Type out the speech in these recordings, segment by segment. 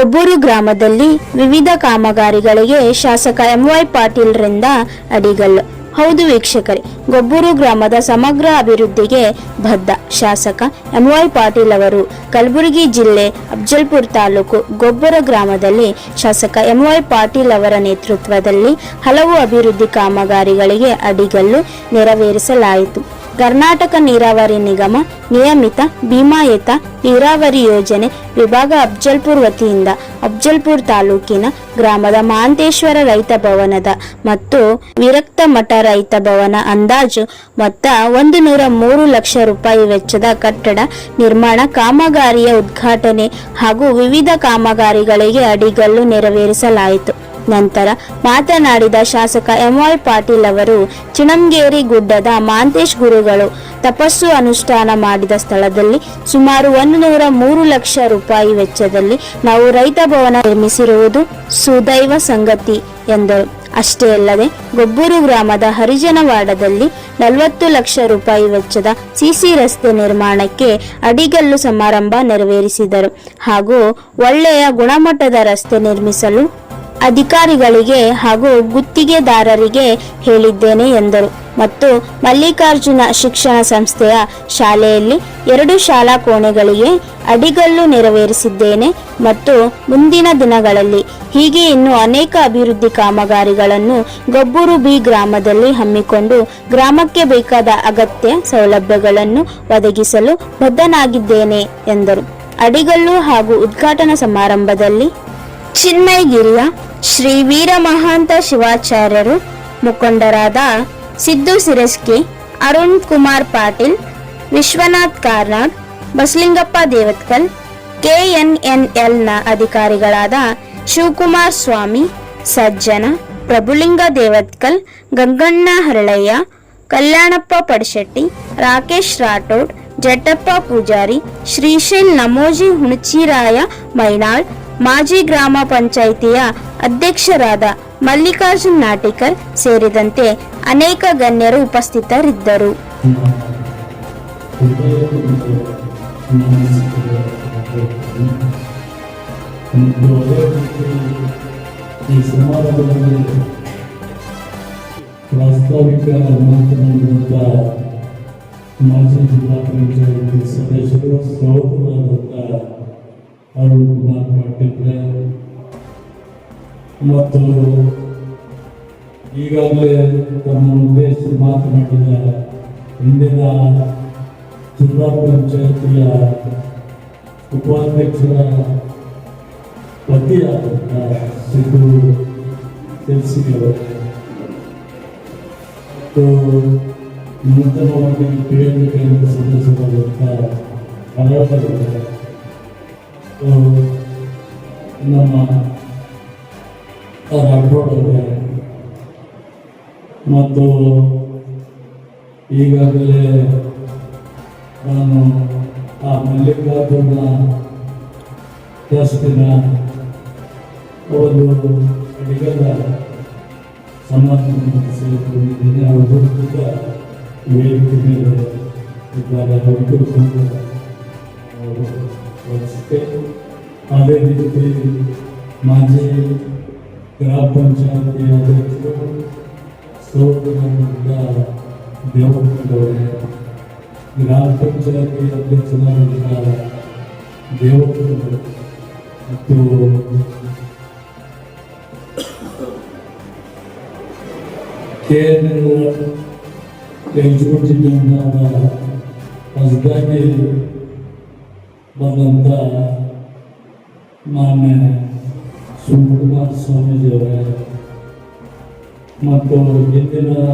ಗೊಬ್ಬೂರು ಗ್ರಾಮದಲ್ಲಿ ವಿವಿಧ ಕಾಮಗಾರಿಗಳಿಗೆ ಶಾಸಕ ಎಂವೈ ಪಾಟೀಲ್ರಿಂದ ಅಡಿಗಲ್ಲು. ಹೌದು ವೀಕ್ಷಕರೇ ಗೊಬ್ಬೂರು ಗ್ರಾಮದ ಸಮಗ್ರ ಅಭಿವೃದ್ಧಿಗೆ ಬದ್ಧ ಶಾಸಕ ಎಂವೈ ಪಾಟೀಲ್ ಅವರು ಕಲಬುರಗಿ ಜಿಲ್ಲೆ ಅಫ್ಜಲ್ಪುರ್ ತಾಲೂಕು ಗೊಬ್ಬರ ಗ್ರಾಮದಲ್ಲಿ ಶಾಸಕ ಎಂವೈ ಪಾಟೀಲ್ ಅವರ ನೇತೃತ್ವದಲ್ಲಿ ಹಲವು ಅಭಿವೃದ್ಧಿ ಕಾಮಗಾರಿಗಳಿಗೆ ಅಡಿಗಲ್ಲು ನೆರವೇರಿಸಲಾಯಿತು. ಕರ್ನಾಟಕ ನೀರಾವರಿ ನಿಗಮ ನಿಯಮಿತ ಭೀಮಾಯತ ನೀರಾವರಿ ಯೋಜನೆ ವಿಭಾಗ ಅಫ್ಜಲ್ಪುರ್ ವತಿಯಿಂದ ಅಫ್ಜಲ್ಪುರ್ ತಾಲೂಕಿನ ಗ್ರಾಮದ ಮಾಂತೇಶ್ವರ ರೈತ ಭವನದ ಮತ್ತು ವಿರಕ್ತ ಮಠ ರೈತ ಭವನ ಅಂದಾಜು ಮೊತ್ತ ಒಂದು ನೂರ ಮೂರು ಲಕ್ಷ ರೂಪಾಯಿ ವೆಚ್ಚದ ಕಟ್ಟಡ ನಿರ್ಮಾಣ ಕಾಮಗಾರಿಯ ಉದ್ಘಾಟನೆ ಹಾಗೂ ವಿವಿಧ ಕಾಮಗಾರಿಗಳಿಗೆ ಅಡಿಗಲ್ಲು ನೆರವೇರಿಸಲಾಯಿತು. ನಂತರ ಮಾತನಾಡಿದ ಶಾಸಕ ಎಂವೈ ಪಾಟೀಲ್ ಅವರು, ಚಿಣಂಗೇರಿ ಗುಡ್ಡದ ಮಾಂತೇಶ್ ಗುರುಗಳು ತಪಸ್ಸು ಅನುಷ್ಠಾನ ಮಾಡಿದ ಸ್ಥಳದಲ್ಲಿ ಸುಮಾರು ಒಂದು ನೂರ ಮೂರು ಲಕ್ಷ ರೂಪಾಯಿ ವೆಚ್ಚದಲ್ಲಿ ನಾವು ರೈತ ಭವನ ನಿರ್ಮಿಸಿರುವುದು ಸುದೈವ ಸಂಗತಿ ಎಂದರು. ಅಷ್ಟೇ ಅಲ್ಲದೆ, ಗೊಬ್ಬೂರು ಗ್ರಾಮದ ಹರಿಜನವಾಡದಲ್ಲಿ ನಲವತ್ತು ಲಕ್ಷ ರೂಪಾಯಿ ವೆಚ್ಚದ ಸಿಸಿ ರಸ್ತೆ ನಿರ್ಮಾಣಕ್ಕೆ ಅಡಿಗಲ್ಲು ಸಮಾರಂಭ ನೆರವೇರಿಸಿದರು ಹಾಗೂ ಒಳ್ಳೆಯ ಗುಣಮಟ್ಟದ ರಸ್ತೆ ನಿರ್ಮಿಸಲು ಅಧಿಕಾರಿಗಳಿಗೆ ಹಾಗೂ ಗುತ್ತಿಗೆದಾರರಿಗೆ ಹೇಳಿದ್ದೇನೆ ಎಂದರು. ಮತ್ತು ಮಲ್ಲಿಕಾರ್ಜುನ ಶಿಕ್ಷಣ ಸಂಸ್ಥೆಯ ಶಾಲೆಯಲ್ಲಿ ಎರಡು ಶಾಲಾ ಕೋಣೆಗಳಿಗೆ ಅಡಿಗಲ್ಲು ನೆರವೇರಿಸಿದ್ದೇನೆ ಮತ್ತು ಮುಂದಿನ ದಿನಗಳಲ್ಲಿ ಹೀಗೆ ಇನ್ನು ಅನೇಕ ಅಭಿವೃದ್ಧಿ ಕಾಮಗಾರಿಗಳನ್ನು ಗೊಬ್ಬೂರು ಬಿ ಗ್ರಾಮದಲ್ಲಿ ಹಮ್ಮಿಕೊಂಡು ಗ್ರಾಮಕ್ಕೆ ಬೇಕಾದ ಅಗತ್ಯ ಸೌಲಭ್ಯಗಳನ್ನು ಒದಗಿಸಲು ಬದ್ಧನಾಗಿದ್ದೇನೆ ಎಂದರು. ಅಡಿಗಲ್ಲು ಹಾಗೂ ಉದ್ಘಾಟನಾ ಸಮಾರಂಭದಲ್ಲಿ ಚಿನ್ಮಯಗಿರಿಯ ಶ್ರೀ ವೀರ ಮಹಾಂತ ಶಿವಾಚಾರ್ಯರು ಮುಖಂಡರಾದ ಸಿದ್ದು ಸಿರಸ್ಕಿ ಅರುಣ್ ಕುಮಾರ್ ಪಾಟೀಲ್, ವಿಶ್ವನಾಥ್ ಕಾರ್ನಾಡ್, ಬಸಲಿಂಗಪ್ಪ ದೇವತ್ಕಲ್, ಕೆಎನ್ಎನ್ಎಲ್ನ ಅಧಿಕಾರಿಗಳಾದ ಶಿವಕುಮಾರ್ ಸ್ವಾಮಿ, ಸಜ್ಜನ, ಪ್ರಭುಲಿಂಗ ದೇವತ್ಕಲ್, ಗಂಗಣ್ಣ ಹರಳಯ್ಯ, ಕಲ್ಯಾಣಪ್ಪ ಪಡಶೆಟ್ಟಿ, ರಾಕೇಶ್ ರಾಠೋಡ್, ಜಟ್ಟಪ್ಪ ಪೂಜಾರಿ, ಶ್ರೀಶೈಲ್ ನಮೋಜಿ ಹುಣಚಿರಾಯ ಮೈನಾಳ್ ಮಾಜಿ ಗ್ರಾಮ ಪಂಚಾಯಿತಿಯ ಅಧ್ಯಕ್ಷರಾದ ಮಲ್ಲಿಕಾರ್ಜುನ್ ನಾಟಿಕರ್ ಸೇರಿದಂತೆ ಅನೇಕ ಗಣ್ಯರು ಉಪಸ್ಥಿತರಿದ್ದರು. ಪ್ರಾಸ್ತಾವಿಕ ಮಾತನಾಡಿದಂಥ ಮಾಜಿ ಜಿಲ್ಲಾ ಪಂಚಾಯತ್ ಸದಸ್ಯರು ಸಹೋದರಾದಂಥ ಅರುಣ್ ಕುಮಾರ್ ಪಾಟೀಲ್ ಮತ್ತು ಈಗಾಗಲೇ ತಮ್ಮ ಉದ್ದೇಶಿಸಿ ಮಾತನಾಡಿದ ಹಿಂದಿನ ಜಿಲ್ಲಾ ಪಂಚಾಯತಿಯ ಉಪಾಧ್ಯಕ್ಷರ ಪತಿಯಾದಂಥ ಸಿದ್ದು ತಿಳಿಸಿದವರು ಮತ್ತು ನೂತನವಾಗಿ ಕೇಂದ್ರ ಸದಸ್ಯರಾದಂಥ ಹರಟರು ನಮ್ಮ ರಾಠೋಡ್ ಅವರೇ ಮತ್ತು ಈಗಾಗಲೇ ನಾನು ಆ ಮಲ್ಲಿಕಾರ್ಜುನ ಟ್ರಸ್ಟಿನ ಒಂದು ಅಡಿಗದ ಸಮಾರಂಭ ಸೇರಿಕೊಂಡಿದ್ದೇನೆ. ಅವರು ಕೂಡ ವೇದಿಕೆ ಮೇಲೆ ಇದ್ದಾರೆ. ಅವರು ವಹಿಸುತ್ತೆ ಅದೇ ರೀತಿ ಮಾಜಿ ಗ್ರಾಮ ಪಂಚಾಯತಿ ಅಧ್ಯಕ್ಷರು ಸೋದರರಿಂದ ದೇವಪ್ಪನವರೇ ಗ್ರಾಮ ಪಂಚಾಯತಿ ಅಧ್ಯಕ್ಷರಾದಂಥ ದೇವಪ್ಪನವರು ಮತ್ತು ಕೇಂದ್ರ ಎಕ್ಸಿಕ್ಯೂಟಿವ್ ಹೊಸದಾಗಿ بنتا ہے مانے ہیں سنگر بار سونے جو ہے مطلب جتنا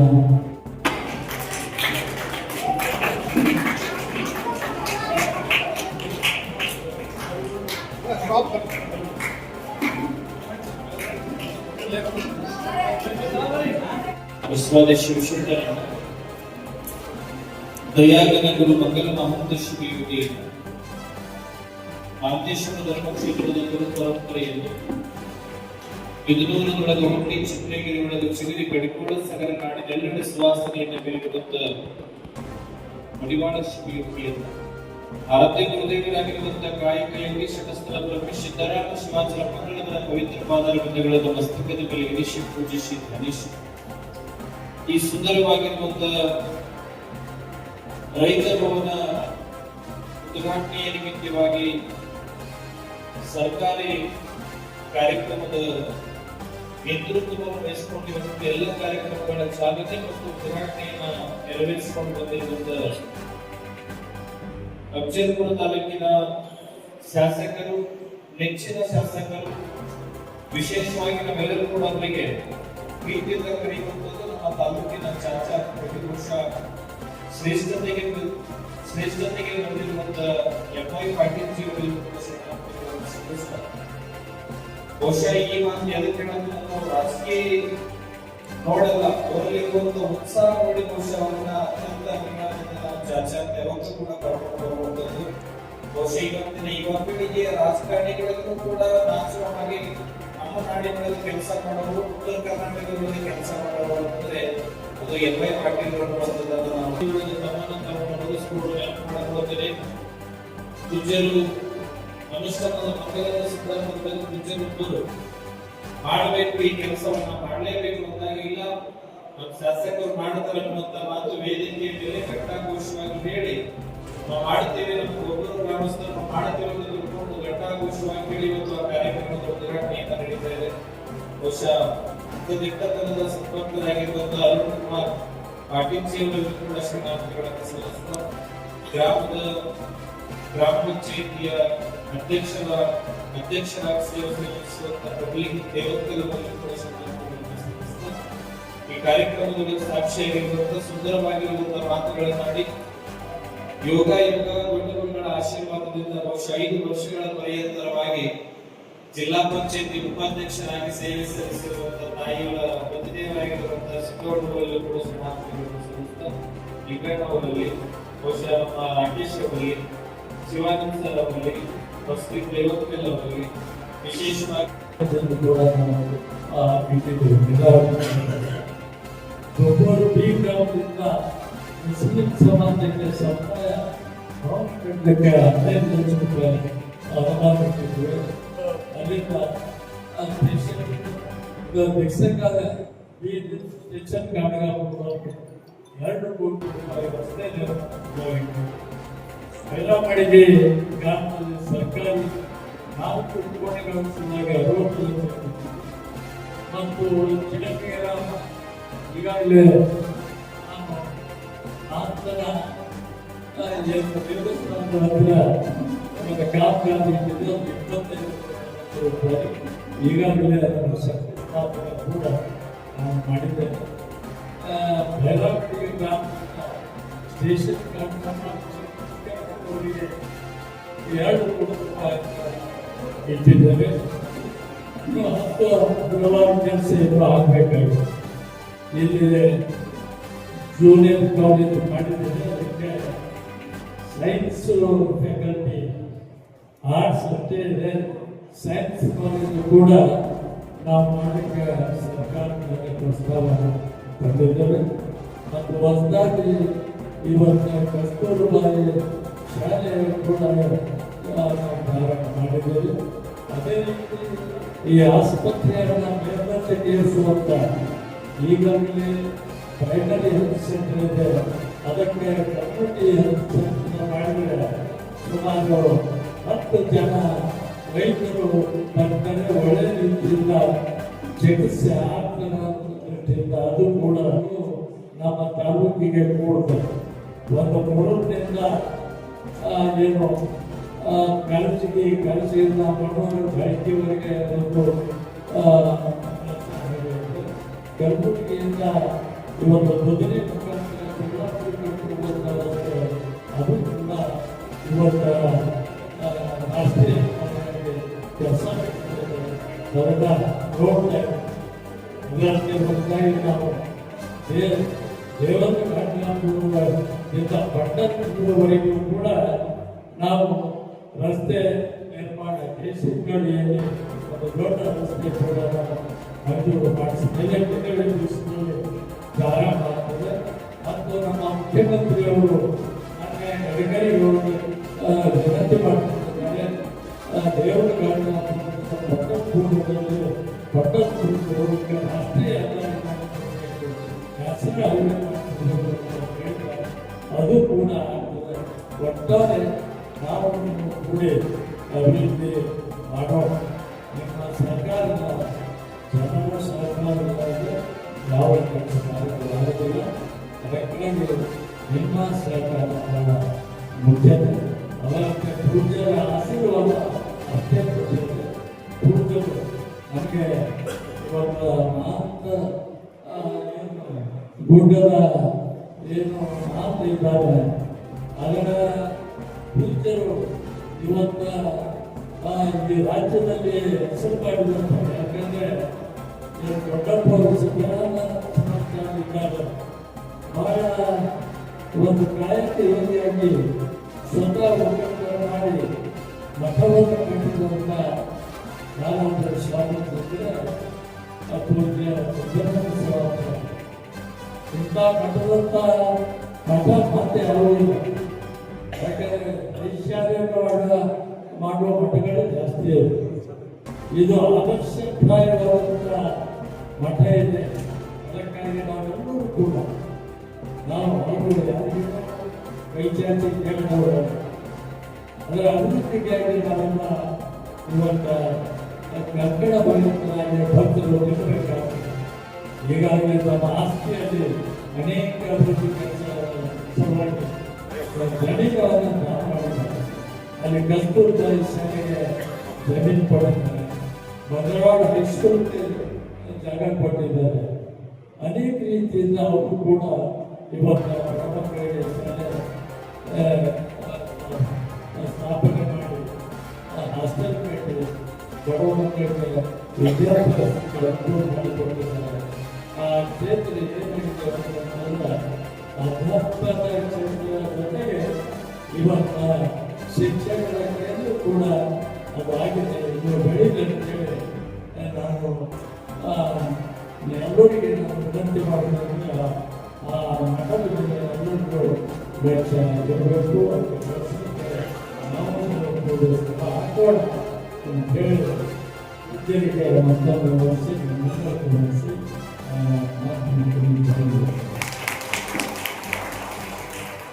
دیا گنا گرو مکل مہنت شکریہ ಆದೇಶ್ವರ ಧರ್ಮಕ್ಷೇತ್ರದ ಗುರು ಪರಂಪರೆಯನ್ನು ಬಿದನೂರಿನೊಳಗೆ ಹುಟ್ಟಿ ಚಿತ್ರಗಿರಿ ಒಳಗೆ ಚಿಗುರಿ ಬೆಳಕೂಡ ಸಗರ ನಾಡಿನೆಲ್ಲೆಡೆ ಸುವಾಸನೆಯನ್ನು ಬೆಳೆಯುತ್ತ ಮಡಿವಾಳ ಅಂತ ಆರಾಧ್ಯ ಗುರುದೇವರಾಗಿರುವಂತಹ ಕಾಯಕ ಯೋಗಿ ಶತಸ್ಥಲ ಬ್ರಹ್ಮ ಸಿದ್ದರಾಮ ಶಿವಾಚಲ ಮಂಗಳವರ ಪವಿತ್ರ ಪಾದರ ಬಿಂದುಗಳನ್ನು ಮಸ್ತಕದ ಮೇಲೆ ಇರಿಸಿ ಪೂಜಿಸಿ ಧನಿಸಿ ಈ ಸುಂದರವಾಗಿರುವಂತ ರೈತ ಭವನ ಉದ್ಘಾಟನೆಯ ನಿಮಿತ್ತವಾಗಿ ಸರ್ಕಾರಿ ಕಾರ್ಯಕ್ರಮದ ನೇತೃತ್ವವನ್ನು ವಹಿಸಿಕೊಂಡಿರುವಂತಹ ಎಲ್ಲ ಕಾರ್ಯಕ್ರಮಗಳ ಚಾಲನೆ ಮತ್ತು ಉದ್ಘಾಟನೆಯನ್ನ ನೆರವೇರಿಸಿಕೊಂಡು ಬಂದಿರುವಂತಹ ಅಫಜಲ್ಪುರ ತಾಲೂಕಿನ ಶಾಸಕರು, ನೆಚ್ಚಿನ ಶಾಸಕರು, ವಿಶೇಷವಾಗಿ ನಾವೆಲ್ಲರೂ ಕೂಡ ಅವರಿಗೆ ಪ್ರೀತಿಯಿಂದ ಕರೆಯುವಂಥದ್ದು ನಮ್ಮ ತಾಲೂಕಿನ ಚಾಚಾ ಪ್ರತಿ ವರ್ಷ ಶ್ರೇಷ್ಠತೆಗೆ ಶ್ರೇಷ್ಠತೆಗೆ ಬಂದಿರುವಂತ ಎಂ ಐ ಪಾಟೀಲ್ ಜಿ ಬಹುಶಃ ಈ ಒಂದು ರಾಜಕೀಯ ನೋಡಲ್ಲ. ಅವರಲ್ಲಿರುವಂತ ಉತ್ಸಾಹ ನೋಡಿ ಬಹುಶಃ ಅತ್ಯಂತ ಅಭಿಮಾನದಿಂದ ನಾವು ಕೂಡ ರಾಜಕಾರಣಿಗಳಿಗೂ ಕೂಡ ನಾಚುವ ಹಾಗೆ ನಮ್ಮ ಕೆಲಸ ಮಾಡೋರು, ಉತ್ತರ ಕರ್ನಾಟಕದಲ್ಲಿ ಕೆಲಸ ಮಾಡೋರು ಅಂತಂದ್ರೆ ಅದು ಎಂ ಐ ಪಾಟೀಲ್ ನಾವು. ಅನುಷ್ಠಾನದ ಮಕ್ಕಳನ್ನು ಸಿದ್ಧಪಡಿಸಬೇಕು ಪೂಜ್ಯರು ಮಾಡಬೇಕು ಈ ಕೆಲಸವನ್ನು ಮಾಡಲೇಬೇಕು ಅಂದಾಗ ಇಲ್ಲ. ನಮ್ಮ ಶಾಸಕರು ಮಾಡ್ತಾರೆ ಅನ್ನುವಂತ ಮಾತು ವೇದಿಕೆ ಮೇಲೆ ಘಟ್ಟಾಘೋಷವಾಗಿ ಹೇಳಿ, ನಾವು ಮಾಡುತ್ತೇವೆ ನಮ್ಮ ಒಬ್ಬರು ಗ್ರಾಮಸ್ಥರು ನಾವು ಮಾಡ್ತೇವೆ ಅಂತ ತಿಳ್ಕೊಂಡು ಘಟ್ಟಾಘೋಷವಾಗಿ ಹೇಳಿ ಇವತ್ತು ಆ ಕಾರ್ಯಕ್ರಮದ ಉದ್ಘಾಟನೆಯಿಂದ ನಡೀತಾ ಇದೆ ಬಹುಶಃ ದಿಟ್ಟತನದ ಸಂಪರ್ಕರಾಗಿರುವಂತಹ ಅರುಣ್ ಕುಮಾರ್, ಪಾಟೀಲ್ ಜಿ ಅವರಿಗೂ ಕೂಡ ಶ್ರೀನಾಥಗಳನ್ನು ಸಲ್ಲಿಸ್ತಾ ಗ್ರಾಮದ ಗ್ರಾಮ ಪಂಚಾಯಿತಿಯ ಅಧ್ಯಕ್ಷರ ಅಧ್ಯಕ್ಷರಾಗಿ ಸೇವೆ ಸಲ್ಲಿಸುವಂತಹ ಪಬ್ಲಿಕ್ ದೇವತೆಗಳನ್ನು ಕೂಡ ಈ ಕಾರ್ಯಕ್ರಮದಲ್ಲಿ ಸಾಕ್ಷಿಯಾಗಿರುವಂತಹ ಸುಂದರವಾಗಿರುವಂತಹ ಮಾತುಗಳನ್ನಾಡಿ ಯೋಗ ಯೋಗ ಗುರುಗಳ ಆಶೀರ್ವಾದದಿಂದ ಬಹುಶಃ ಐದು ವರ್ಷಗಳ ಪರ್ಯಂತರವಾಗಿ ಜಿಲ್ಲಾ ಪಂಚಾಯತಿ ಉಪಾಧ್ಯಕ್ಷರಾಗಿ ಸೇವೆ ಸಲ್ಲಿಸಿರುವಂತಹ ತಾಯಿಗಳ ಪ್ರತಿನಿಧಿಯಾಗಿರುವಂತಹ ಸಿದ್ದೋಡವರಲ್ಲೂ ಕೂಡ ಸಲ್ಲಿಸ್ತಾ ಲಿಂಗಣ್ಣವರಲ್ಲಿ ಬಹುಶಃ ನಮ್ಮ ರಾಕೇಶ್ ಅವರಲ್ಲಿ ಶಿವಾನಂದ ಸರ್ ಅವರಲ್ಲಿ ವಸ್ತಿ ದೇವತ್ಕಲ್ ಅವರಲ್ಲಿ ವಿಶೇಷವಾಗಿ ಅದನ್ನು ಕೂಡ ನಾವು ಆ ಇಟ್ಟಿದ್ದೇವೆ ನಿರಾಕರಣೆ. ಒಬ್ಬರು ಬಿ ಗ್ರಾಮದಿಂದ ಮುಸ್ಲಿಂ ಸಮಾಜಕ್ಕೆ ಸಮುದಾಯ ಭವನ ಕಟ್ಟಲಿಕ್ಕೆ ಹದಿನೈದು ಲಕ್ಷ ರೂಪಾಯಿ ಅನುದಾನ ಕೊಟ್ಟಿದ್ದೇವೆ ಅಲ್ಲಿಂದ ಆ ಸ್ಟೇಷನ್ ಈಗ ಭಿಕ್ಷಕಾಲ ಈ ಸ್ಟೇಷನ್ ಕಾಮಗಾರಿ ಎರಡು ಕೋಟಿ ರೂಪಾಯಿ ರಸ್ತೆ ಹೈದರಾಬಾದಿಗೆ ಗ್ರಾಮದಲ್ಲಿ ಸರ್ಕಾರಿ ನಾಲ್ಕು ಕೋಣೆಗಳ ಸಲುವಾಗಿ ಅರವತ್ತು ಲಕ್ಷ. ಮತ್ತು ಚಿಡಕೇರ ಈಗಾಗಲೇ ನಾನು ನಂತರ ಆ, ಏನು ದೇವಸ್ಥಾನದ ಹತ್ತಿರ ಒಂದು ಕಾಮಗಾರಿ ಇಪ್ಪತ್ತೈದು ರೂಪಾಯಿ ಈಗಾಗಲೇ ಅದನ್ನು ಶಂಕುಸ್ಥಾಪನೆ ಕೂಡ ನಾನು ಮಾಡಿದ್ದೇನೆ. ಸ್ಟೇಷನ್ ಅವರಿಗೆ ಎರಡು ಕೋಟಿ ರೂಪಾಯಿ ಇಟ್ಟಿದ್ದೇವೆ ಇನ್ನು ಹತ್ತು ಹಲವಾರು ಕೆಲಸ ಇನ್ನೂ ಆಗಬೇಕಾಗಿದೆ ಇಲ್ಲಿ ಜೂನಿಯರ್ ಕಾಲೇಜ್ ಮಾಡಿದ್ದೇನೆ ಅದಕ್ಕೆ ಸೈನ್ಸ್ ಫ್ಯಾಕಲ್ಟಿ ಆರ್ಟ್ಸ್ ಅಷ್ಟೇ ಇದೆ ಸೈನ್ಸ್ ಕಾಲೇಜ್ ಕೂಡ ನಾವು ಮಾಡಲಿಕ್ಕೆ ಸರ್ಕಾರದಲ್ಲಿ ಪ್ರಸ್ತಾವ ತಂದಿದ್ದೇವೆ ಮತ್ತು ಹೊಸದಾಗಿ ಇವತ್ತಿನ ಕಸ್ತೂರುಬಾಯಿ ಶಾಲೆ ಕೂಡ ಪ್ರಾರಂಭ ಮಾಡಿದ್ದೇವೆ ಅದೇ ರೀತಿ ಈ ಆಸ್ಪತ್ರೆಯನ್ನು ಏರಿಸುವಂತ ಈಗಾಗಲೇ ಪ್ರೈಮರಿ ಹೆಲ್ತ್ ಸೆಂಟರ್ ಇದೆ. ಅದಕ್ಕೆ ಕಮ್ಯುನಿಟಿ ಹೆಲ್ತ್ ಸೆಂಟರ್ ಮಾಡಿದರೆ ಸುಮಾರು ಹತ್ತು ಜನ ವೈದ್ಯರು ಬರ್ತಾರೆ. ಒಳ್ಳೆ ರೀತಿಯಿಂದ ಚಿಕಿತ್ಸೆ ಆಗ್ತಾರೆ ಅದು ಕೂಡ ನಮ್ಮ ತಾಲೂಕಿಗೆ ಕೂಡ್ತದೆ ಒಂದು ಆ, ಏನು ಕಲಸಿಗೆ ಕಲಸಿಯಿಂದ ಮಣ್ಣೂರು ಬೆಳಗ್ಗೆವರೆಗೆ ಒಂದು ಕಲಬುರಗಿಯಿಂದ ಇವತ್ತು ಕುದುರೆ ಮುಖಾಂತರ ಅದು ಕೂಡ ಇವತ್ತು ರಾಷ್ಟ್ರೀಯ ಕೆಲಸ ದೊಡ್ಡ ರೋಡ್ ಇದರಲ್ಲಿ ಹೊಸದಾಗಿ ನಾವು. ದೇವರ ಇಂಥ ಪಟ್ಟಣವರೆಗೂ ಕೂಡ ನಾವು ರಸ್ತೆ ನಿರ್ಮಾಣ ದೇಶಗಳಲ್ಲಿ ಒಂದು ದೊಡ್ಡ ರಸ್ತೆ ಕೂಡ ಮಂಜೂರು ಮಾಡಿಸಿದ್ದೇವೆ ದಿವಸದಲ್ಲಿ ಪ್ರಾರಂಭ ಆಗ್ತದೆ. ಮತ್ತು ನಮ್ಮ ಮುಖ್ಯಮಂತ್ರಿಯವರು ನೀವು ಕೂಡಿ ಅಭಿವೃದ್ಧಿ ಮಾಡೋಣ ನಿಮ್ಮ ಸರ್ಕಾರದ, ಜನರ ಸಹಕಾರದಿಂದ ಯಾವ ಕೆಲಸ ಮಾಡೋದಿಲ್ಲ ಅದಕ್ಕಾಗಿ ನಿಮ್ಮ ಸಹಕಾರ ಮುಖ್ಯತೆ. ಅದಕ್ಕೆ ಪೂಜ್ಯರ ಆಶೀರ್ವಾದ ಅತ್ಯಂತ ಜೊತೆ. ಪೂಜ್ಯರು ನಮಗೆ ಇವತ್ತು ಮಾತ್ರ ಗುಡ್ಡದ ಏನು ಮಾತು ಇದ್ದಾರೆ. ಅದರ ಪೂಜ್ಯರು ಇವತ್ತ ಈ ರಾಜ್ಯದಲ್ಲಿ ಹೆಸರು ಮಾಡಿದಂತಾರೆ ಯಾಕಂದ್ರೆ ದೊಡ್ಡಪ್ಪ ಇದ್ದಾರೆ. ಬಹಳ ಒಂದು ಕಾಯಕ ಯೋಗಿಯಾಗಿ ಸ್ವತಃ ಒಕ್ಕೂಟ ಮಾಡಿ ಮಠವನ್ನು ಕಟ್ಟಿದಂತ ನಾನೊಂದು ಸ್ವಾಮಿ ಜೊತೆ ಆ ಪೂಜ್ಯ ಸುಬ್ರಹ್ಮಣ್ಯ ಸ್ವಾಮಿ ಇಂಥ ಮಠದಂತ ಮಠ ಮತ್ತೆ ಯಾಕಂದ್ರೆ ಐಶ್ವರ್ಯವಾದ ಮಾಡುವ ಮಠಗಳೇ ಜಾಸ್ತಿ ಇದೆ ಆದರ್ಶಪ್ರಾಯವಾದಂಥ ಮಠ ಇದೆ. ಅದಕ್ಕಾಗಿ ನಾವೆಲ್ಲರೂ ಕೂಡ ನಾವು ಅವರು ಅದರ ಅಭಿವೃದ್ಧಿಗಾಗಿ ನಾವೆಲ್ಲ ಇವತ್ತ ಕನ್ನಡ ಭಕ್ತರು ಆಸ್ತಿಯಲ್ಲಿ ಅನೇಕ ಅಭಿವೃದ್ಧಿ ಕೆಲಸ ಅಲ್ಲಿ ಕಸ್ತೂರ್ಬಾಯಿ ಶಾಲೆಗೆ ಜಮೀನು ಕೊಟ್ಟಿದ್ದಾರೆ. ಭದ್ರವಾಡ ಹೈಸ್ಕೂಲ್ಗೆ ಜಾಗ ಕೊಟ್ಟಿದ್ದಾರೆ. ಅನೇಕ ರೀತಿಯಿಂದ ಅವರು ಕೂಡ ಇವತ್ತು ಆ, ಸ್ಥಾಪನೆ ಮಾಡಿ ಹಾಸ್ಟೆಲ್ ಕಟ್ಟಿ ಬಡವ ಮಕ್ಕಳಿಗೆ ವಿದ್ಯಾಭ್ಯಾಸಕ್ಕೆ ಅನುಕೂಲ ಆ ಕ್ಷೇತ್ರ ಏನಾಗಿದೆ ಅಂತಂದ್ರೆ ಅಧ್ಯಾತ್ಮದ ಕ್ಷೇತ್ರದ ಜೊತೆಗೆ ಇವತ್ತ ಶಿಕ್ಷಕರ ಕಡೆಯಲ್ಲೂ ಕೂಡ ಅದು ಆಗಿದೆ. ಇದು ಬೆಳೀಲಿ ಅಂತೇಳಿ ನಾನು ಎಲ್ಲರಿಗೆ ನಾನು ವಿನಂತಿ ಮಾಡೋದ್ರಿಂದ ಆ ಮಠದ ಮೇಲೆ ಎಲ್ಲರಿಗೂ ಬೆಳೆಸಬೇಕು ಅದಕ್ಕೆ ಕೆಲಸಕ್ಕೆ ನಾವು ಒಂದು ಹಾಕೋಣ ಅಂತ ಹೇಳಿ ವಿದ್ಯಾರ್ಥಿಗಳ